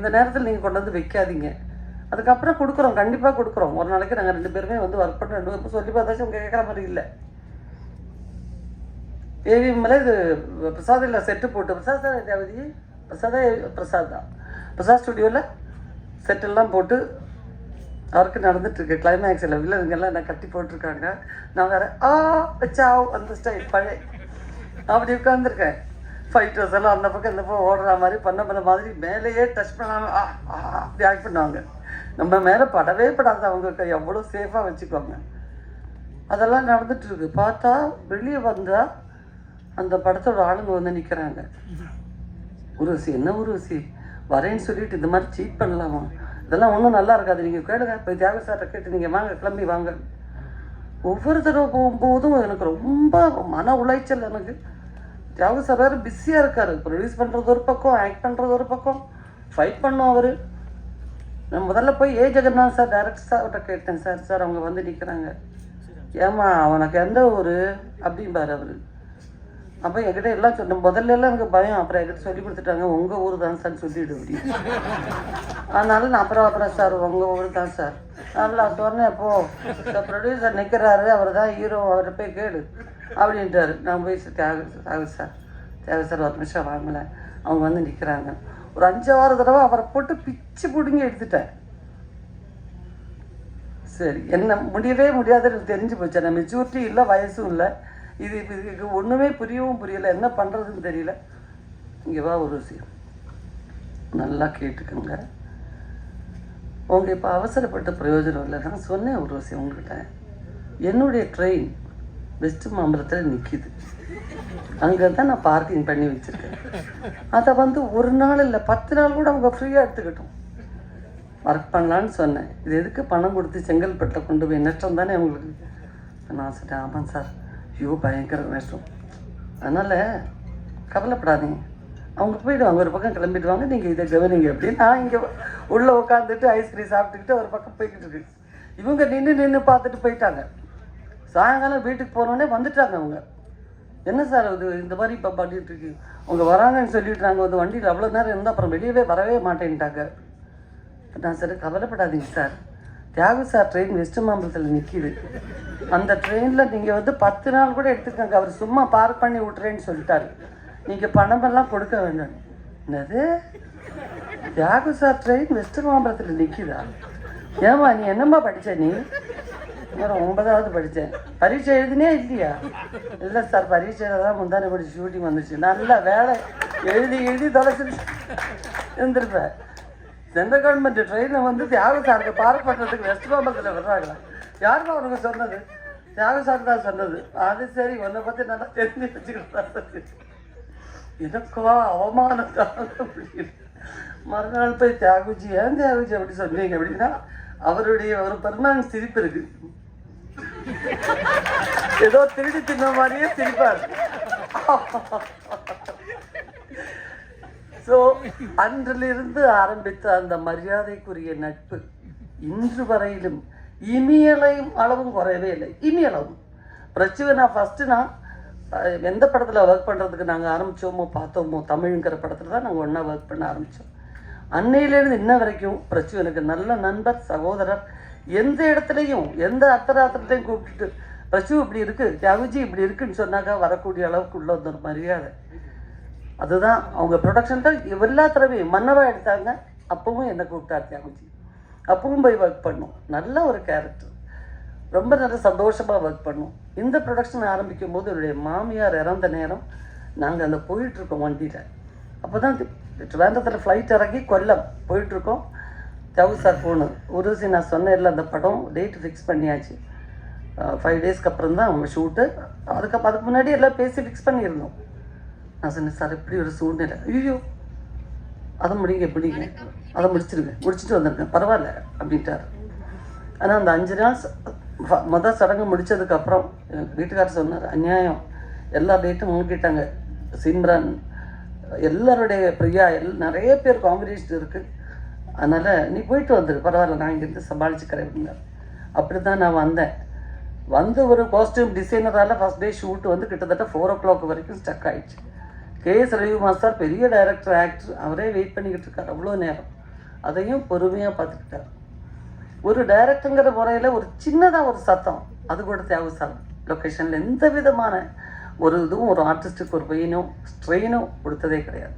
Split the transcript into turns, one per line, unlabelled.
இந்த நேரத்தில் நீங்கள் கொண்டு வந்து வைக்காதீங்க. அதுக்கப்புறம் கொடுக்குறோம் கண்டிப்பாக கொடுக்குறோம். ஒரு நாளைக்கு நாங்கள் ரெண்டு பேருமே வந்து ஒர்க் பண்ணுறோம் ரெண்டு பேரும் சொல்லி பார்த்தாச்சும் அவங்க கேட்குற மாதிரி இல்லை. ஏவிஎம்ல இது பிரசாத் இல்லை செட்டு போட்டு பிரசாத் தான் தேவதி பிரசாதா பிரசாத் தான். பிரசாத் ஸ்டுடியோவில் செட்டெல்லாம் போட்டு அவருக்கு நடந்துட்டுருக்கு கிளைமேக்ஸில் வில்லனுங்கெல்லாம் என்ன கட்டி போட்டிருக்காங்க? நான் வேறு ஆ வச்சாவ் அந்த ஸ்டைல் பழைய. அப்படி உட்காந்துருக்கேன் ஃபைட்டர்ஸ் எல்லாம் அந்த பக்கம் இந்த பக்கம் ஓடுற மாதிரி பண்ண பண்ண மாதிரி மேலேயே டச் பண்ணாமல் ஆ ஆ, அப்படி ஆக்ட் பண்ணுவாங்க. நம்ம மேலே படவே படாது அவங்க எவ்வளோ சேஃபாக வச்சுக்குவாங்க. அதெல்லாம் நடந்துட்டுருக்கு பார்த்தா வெளியே வந்தால் அந்த படத்தோட ஆளுங்க வந்து நிற்கிறாங்க உருவசி என்ன உருவசி வரேன்னு சொல்லிட்டு இந்த மாதிரி சீட் பண்ணலாமா? இதெல்லாம் ஒன்றும் நல்லா இருக்காது. நீங்கள் கேளுங்க. இப்போ தியாக சார்ட்ட கேட்டு நீங்கள் வாங்க கிளம்பி வாங்க. ஒவ்வொரு தடவை போகும்போதும் எனக்கு ரொம்ப மன உளைச்சல் எனக்கு. தியாக சார் பிஸியாக இருக்காரு. ப்ரொடியூஸ் பண்ணுறது ஒரு பக்கம் ஆக்ட் பண்ணுறது ஒரு பக்கம். ஃபைட் பண்ணும் அவர். நான் முதல்ல போய் ஏ ஜெகநாத் சார் டேரக்டர் சார்கிட்ட கேட்டேன் சார் சார் அவங்க வந்து நிற்கிறாங்க ஏம்மா அவனுக்கு எந்த ஊர்? அப்படிம்பாரு அவர். அப்போ என்கிட்ட எல்லாம் சொன்ன முதல்ல எல்லாம் எனக்கு பயம். அப்புறம் என்கிட்ட சொல்லி கொடுத்துட்டாங்க உங்கள் ஊர் தான் சார் சொல்லிவிடு அப்படி. அதனால நான் அப்புறம் அப்புறம் சார் உங்கள் ஊர் தான் சார் நல்லா சொன்னேன் அப்போ ப்ரொடியூசர் நிற்கிறாரு அவர் தான் ஹீரோ அவரை போய் கேடு அப்படின்ட்டாரு நான் போய் தியாக தியாக சார் தியாக சார் ஒரு நிமிஷம் வாங்கலை. அவங்க வந்து நிற்கிறாங்க ஒரு அஞ்சாறு தடவை அவரை போட்டு பிச்சு பிடுங்கி எடுத்துட்டேன். சரி என்ன முடியவே முடியாதுன்னு தெரிஞ்சு போச்சு. நான் மெச்சூரிட்டி இல்லை வயசும் இல்லை. இது இதுக்கு ஒன்றுமே புரியவும் புரியல. என்ன பண்ணுறதுன்னு தெரியல. இங்கே வா ஒரு விஷயம் நல்லா கேட்டுக்கோங்க. உங்கள் இப்போ அவசரப்பட்ட பிரயோஜனம் இல்லை. நான் சொன்னேன் ஒரு விஷயம் உங்ககிட்ட. என்னுடைய ட்ரெயின் வெஸ்ட் மாம்பழத்தில் நிற்கிது அங்கே தான் நான் பார்க்கிங் பண்ணி வச்சுருக்கேன். அதை வந்து ஒரு நாள் இல்லை பத்து நாள் கூட அவங்க ஃப்ரீயாக எடுத்துக்கிட்டோம். ஒர்க் பண்ணலான்னு சொன்னேன். இது எதுக்கு பணம் கொடுத்து செங்கல்பட்டில் கொண்டு போய் நஷ்டம் தானே அவங்களுக்கு? நான் சொன்னேன் ஆமாம் சார். ஐயோ பயங்கர நஷ்டம் அதனால் கவலைப்படாதீங்க. அவங்க போயிடுவாங்க ஒரு பக்கம் கிளம்பிடுவாங்க. நீங்கள் இதை கவனிங்க அப்படின்னு நான் இங்கே உள்ளே உட்காந்துட்டு ஐஸ்கிரீம் சாப்பிட்டுக்கிட்டு ஒரு பக்கம் போய்கிட்டு இருக்கு இவங்க நின்று நின்று பார்த்துட்டு போயிட்டாங்க. சாயங்காலம் வீட்டுக்கு போனோடனே வந்துட்டாங்க அவங்க. என்ன சார் இது? இந்த மாதிரி இப்போ பண்ணிட்டு இருக்கு. அவங்க வராங்கன்னு சொல்லிட்டு நாங்கள் வந்து வண்டியில் அவ்வளோ நேரம் இருந்தால் அப்புறம் வெளியவே வரவே மாட்டேன்ட்டாங்க. நான் சார் கவலைப்படாதீங்க sir. Thiyagu sir train west மாம்பலத்தில் நிற்கிது அந்த ட்ரெயினில் நீங்கள் வந்து பத்து நாள் கூட எடுத்துக்கோங்க. அவர் சும்மா பார்க் பண்ணி விட்றேன்னு சொல்லிட்டாரு. நீங்கள் பணமெல்லாம் கொடுக்க வேண்டாம். என்னது? தியாகு சார் ட்ரெயின் வெஸ்ட் மாம்பலத்தில் நிற்கிதா ஏம்மா நீ என்னம்மா படித்த நீ? வேறு ஒன்பதாவது படித்தேன் பரீட்சை எழுதினே இல்லையா இல்லை சார் பரீட்சையில் தான் முந்தானே படி ஷூட்டிங் வந்துச்சு நல்லா வேலை எழுதி எழுதி தொலைச்சிருச்சு இருந்திருப்பேன் சென்ட்ரல் கவர்மெண்ட் ட்ரெயினில் வந்து தியாக சாருக்கு பார்க் பண்ணுறதுக்கு வெஸ்ட் பாம்பத்தில் வர்றாங்களா யாருமா உனக்கு சொன்னது தியாக சார் தான் சொன்னது அது சரி உன்னை பற்றி நல்லா தெரிஞ்சு வச்சுக்கிட்டு எனக்கா அவமானம் முடியல மறுநாள் போய் தியாகுஜி ஏன் தியாகுஜி அப்படி சொன்னீங்க அப்படின்னா அவருடைய ஒரு பெர்மனன்ட் சிரிப்பு இருக்குது ஏதோ திருடி தின்ன மாதிரியே சிரிப்பார் ஸோ அன்றிலிருந்து ஆரம்பித்த அந்த மரியாதைக்குரிய நட்பு இன்று வரையிலும் இமியலையும் அளவும் குறையவே இல்லை. இனியளவும். பிரச்சுவை நான் ஃபஸ்ட்டு நான் எந்த படத்தில் ஒர்க் பண்ணுறதுக்கு நாங்கள் ஆரம்பித்தோமோ பார்த்தோமோ தமிழ்ங்கிற படத்தில் தான் நாங்கள் ஒன்றா ஒர்க் பண்ண ஆரம்பித்தோம் அன்னையிலேருந்து இன்ன வரைக்கும் பிரச்சு எனக்கு நல்ல நண்பர் சகோதரர் எந்த இடத்துலையும் எந்த அத்தராத்திரத்தையும் கூப்பிட்டுட்டு பசு இப்படி இருக்கு தியாகுஜி இப்படி இருக்குன்னு சொன்னாக்கா வரக்கூடிய அளவுக்கு உள்ள வந்து ஒரு மரியாதை. அதுதான் அவங்க ப்ரொடக்ஷன் எல்லா தடவையும் மன்னவா எடுத்தாங்க. அப்பவும் என்னை கூப்பிட்டார் தியாகுஜி அப்பவும் போய் ஒர்க் பண்ணோம். நல்ல ஒரு கேரக்டர் ரொம்ப நல்ல சந்தோஷமாக ஒர்க் பண்ணோம். இந்த ப்ரொடக்ஷன் ஆரம்பிக்கும் போது என்னுடைய மாமியார் இறந்த நேரம் நாங்கள் அந்த போயிட்டுருக்கோம் வண்டியில். அப்போ தான் ட்ரிவாண்டத்தில் ஃப்ளைட் இறங்கி கொல்லம் போயிட்டுருக்கோம் தவு சார் ஃபோனு உருசி நான் சொன்னேன்ல அந்த படம் டேட் ஃபிக்ஸ் பண்ணியாச்சு. ஃபைவ் டேஸ்க்கு அப்புறம் தான் அவங்க ஷூட்டு அதுக்கப்புறம் அதுக்கு முன்னாடி எல்லாம் பேசி ஃபிக்ஸ் பண்ணியிருந்தோம். நான் சொன்னேன் சார் இப்படி ஒரு சூழ்நிலை. ஐயோ அதை முடிங்க எப்படிங்க அதை முடிச்சிருங்க முடிச்சுட்டு வந்திருக்கேன் பரவாயில்ல அப்படின்ட்டார். ஆனால் அந்த அஞ்சு நாள் மொதல் சடங்கு முடிச்சதுக்கப்புறம் எங்கள் வீட்டுக்காரர் சொன்னார் அநியாயம். எல்லா டேட்டும் மூக்கிட்டாங்க சிம்ரன் எல்லாருடைய பிரியா எல் நிறைய பேர் காம்பினேஷன் இருக்குது அதனால் நீ போயிட்டு வந்துடு பரவாயில்ல நான் இங்கேருந்து சமாளிச்சுக்கிறேன் அப்படின்னார். அப்படி தான் நான் வந்தேன். வந்து ஒரு காஸ்டியூம் டிசைனரால் ஃபஸ்ட் டே ஷூட் வந்து கிட்டத்தட்ட ஃபோர் ஓ கிளாக் வரைக்கும் ஸ்டக் ஆயிடுச்சு. கே. எஸ். ரவி மாஸ்டர் பெரிய டைரக்டர் ஆக்டர் அவரே வெயிட் பண்ணிக்கிட்டு இருக்கார் அவ்வளோ நேரம். அதையும் பொறுமையாக பார்த்துக்கிட்டார். ஒரு டைரக்டருங்கிற முறையில் ஒரு சின்னதாக ஒரு சத்தம் அது கூட தேவை சார் லொக்கேஷனில் எந்த விதமான ஒரு இதுவும் ஒரு ஆர்டிஸ்ட்டுக்கு ஒரு பெயினும் ஸ்ட்ரெயினோ கொடுத்ததே கிடையாது.